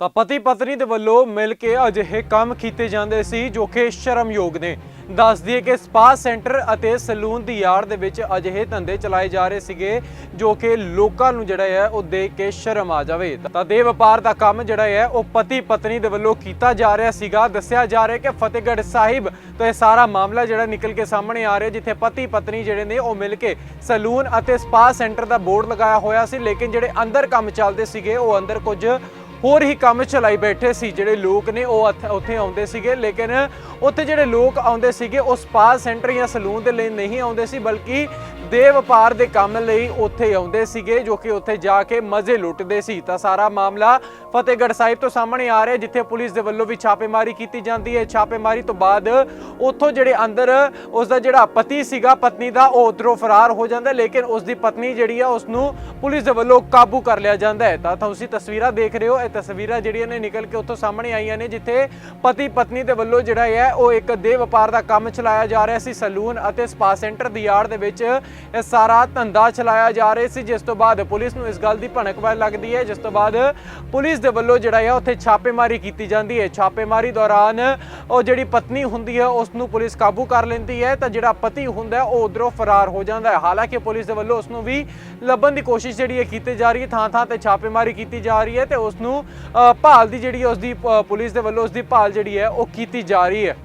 ਤਾਂ ਪਤੀ ਪਤਨੀ ਦੇ ਵੱਲੋਂ ਮਿਲ ਕੇ ਅਜਿਹੇ ਕੰਮ ਕੀਤੇ ਜਾਂਦੇ ਸੀ ਜੋ ਕਿ ਸ਼ਰਮਯੋਗ ਨੇ। ਦੱਸ ਦਈਏ ਕਿ ਸਪਾ ਸੈਂਟਰ ਅਤੇ ਸਲੂਨ ਦੀ ਯਾਰ ਦੇ ਵਿੱਚ ਅਜਿਹੇ ਧੰਦੇ ਚਲਾਏ ਜਾ ਰਹੇ ਸੀਗੇ ਜੋ ਕਿ ਲੋਕਾਂ ਨੂੰ ਜਿਹੜਾ ਹੈ ਉਹ ਦੇਖ ਕੇ ਸ਼ਰਮ ਆ ਜਾਵੇ। ਤਾਂ ਦੇ ਵਪਾਰ ਦਾ ਕੰਮ ਜਿਹੜਾ ਹੈ ਉਹ ਪਤੀ ਪਤਨੀ ਦੇ ਵੱਲੋਂ ਕੀਤਾ ਜਾ ਰਿਹਾ ਸੀਗਾ। ਦੱਸਿਆ ਜਾ ਰਿਹਾ ਕਿ ਫਤਿਹਗੜ੍ਹ ਸਾਹਿਬ ਤੋਂ ਇਹ ਸਾਰਾ ਮਾਮਲਾ ਜਿਹੜਾ ਨਿਕਲ ਕੇ ਸਾਹਮਣੇ ਆ ਰਿਹਾ, ਜਿੱਥੇ ਪਤੀ ਪਤਨੀ ਜਿਹੜੇ ਨੇ ਉਹ ਮਿਲ ਕੇ ਸਲੂਨ ਅਤੇ ਸਪਾ ਸੈਂਟਰ ਦਾ ਬੋਰਡ ਲਗਾਇਆ ਹੋਇਆ ਸੀ, ਲੇਕਿਨ ਜਿਹੜੇ ਅੰਦਰ ਕੰਮ ਚੱਲਦੇ ਸੀਗੇ, ਉਹ ਅੰਦਰ ਕੁਝ ਹੋਰ ਹੀ ਕੰਮ ਚਲਾਈ ਬੈਠੇ ਸੀ ਜਿਹੜੇ ਲੋਕ ਨੇ, ਉਹ ਇੱਥੇ- ਉੱਥੇ ਆਉਂਦੇ ਸੀਗੇ। ਲੇਕਿਨ ਉੱਥੇ ਜਿਹੜੇ ਲੋਕ ਆਉਂਦੇ ਸੀਗੇ, ਉਹ ਸਪਾ ਸੈਂਟਰ ਜਾਂ ਸਲੂਨ ਦੇ ਲਈ ਨਹੀਂ ਆਉਂਦੇ ਸੀ, ਬਲਕਿ ਦੇ ਵਪਾਰ ਦੇ ਕੰਮ ਲਈ ਉੱਥੇ ਆਉਂਦੇ ਸੀਗੇ, ਜੋ ਕਿ ਉੱਥੇ ਜਾ ਕੇ ਮਜ਼ੇ ਲੁੱਟਦੇ ਸੀ। ਤਾਂ ਸਾਰਾ ਮਾਮਲਾ ਫਤਿਹਗੜ੍ਹ ਸਾਹਿਬ ਤੋਂ ਸਾਹਮਣੇ ਆ ਰਿਹਾ, ਜਿੱਥੇ ਪੁਲਿਸ ਦੇ ਵੱਲੋਂ ਵੀ ਛਾਪੇਮਾਰੀ ਕੀਤੀ ਜਾਂਦੀ ਹੈ। ਛਾਪੇਮਾਰੀ ਤੋਂ ਬਾਅਦ ਉੱਥੋਂ ਜਿਹੜੇ ਅੰਦਰ ਉਸ ਦਾ ਜਿਹੜਾ ਪਤੀ ਸੀਗਾ, ਪਤਨੀ ਦਾ, ਉਹ ਉਧਰੋਂ ਫਰਾਰ ਹੋ ਜਾਂਦਾ, ਲੇਕਿਨ ਉਸ ਦੀ ਪਤਨੀ ਜਿਹੜੀ ਆ ਉਸ ਨੂੰ ਪੁਲਿਸ ਦੇ ਵੱਲੋਂ ਕਾਬੂ ਕਰ ਲਿਆ ਜਾਂਦਾ ਹੈ। ਤਾਂ ਤੁਸੀਂ ਤਸਵੀਰਾਂ ਦੇਖ ਰਹੇ ਹੋ, ਇਹ ਤਸਵੀਰਾਂ ਜਿਹੜੀਆਂ ਨੇ ਨਿਕਲ ਕੇ ਉੱਥੋਂ ਸਾਹਮਣੇ ਆਈਆਂ ਨੇ, ਜਿੱਥੇ ਪਤੀ ਪਤਨੀ ਦੇ ਵੱਲੋਂ ਜਿਹੜਾ ਹੈ, ਉਹ ਇੱਕ ਦੇ ਵਪਾਰ ਦਾ ਕੰਮ ਚਲਾਇਆ ਜਾ ਰਿਹਾ ਸੀ। ਸਲੂਨ ਅਤੇ ਸਪਾ ਸੈਂਟਰ ਦੀ ਯਾਰਡ ਦੇ ਵਿੱਚ ਇਹ ਸਾਰਾ ਧੰਦਾ ਚਲਾਇਆ ਜਾ ਰਿਹਾ ਸੀ, ਜਿਸ ਤੋਂ ਬਾਅਦ ਪੁਲਿਸ ਨੂੰ ਇਸ ਗੱਲ ਦੀ ਭਣਕ ਪੈ ਲੱਗਦੀ ਹੈ, ਜਿਸ ਤੋਂ ਬਾਅਦ ਪੁਲਿਸ ਦੇ ਵੱਲੋਂ ਜਿਹੜਾ ਹੈ, ਉੱਥੇ ਛਾਪੇਮਾਰੀ ਕੀਤੀ ਜਾਂਦੀ ਹੈ। ਛਾਪੇਮਾਰੀ ਦੌਰਾਨ ਉਹ ਜਿਹੜੀ ਪਤਨੀ ਹੁੰਦੀ ਹੈ ਉਸ ਨੂੰ ਪੁਲਿਸ ਕਾਬੂ ਕਰ ਲੈਂਦੀ ਹੈ ਤਾਂ ਜਿਹੜਾ ਪਤੀ ਹੁੰਦਾ ਉਹ ਉਧਰੋਂ ਫਰਾਰ ਹੋ ਜਾਂਦਾ ਹੈ। ਹਾਲਾਂਕਿ ਪੁਲਿਸ ਦੇ ਵੱਲੋਂ ਉਸ ਨੂੰ ਵੀ ਲੱਭਣ ਦੀ ਕੋਸ਼ਿਸ਼ ਜਿਹੜੀ ਹੈ ਕੀਤੀ ਜਾ ਰਹੀ ਹੈ ਥਾਂ ਥਾਂ ਤੇ ਛਾਪੇਮਾਰੀ ਕੀਤੀ ਜਾ ਰਹੀ ਹੈ ਤੇ ਉਸ ਨੂੰ ਭਾਲ ਦੀ ਜਿਹੜੀ ਹੈ ਉਸ ਦੀ ਪੁਲਿਸ ਦੇ ਵੱਲੋਂ ਉਸ ਦੀ ਭਾਲ ਜਿਹੜੀ ਹੈ, ਉਹ ਕੀਤੀ ਜਾ ਰਹੀ ਹੈ।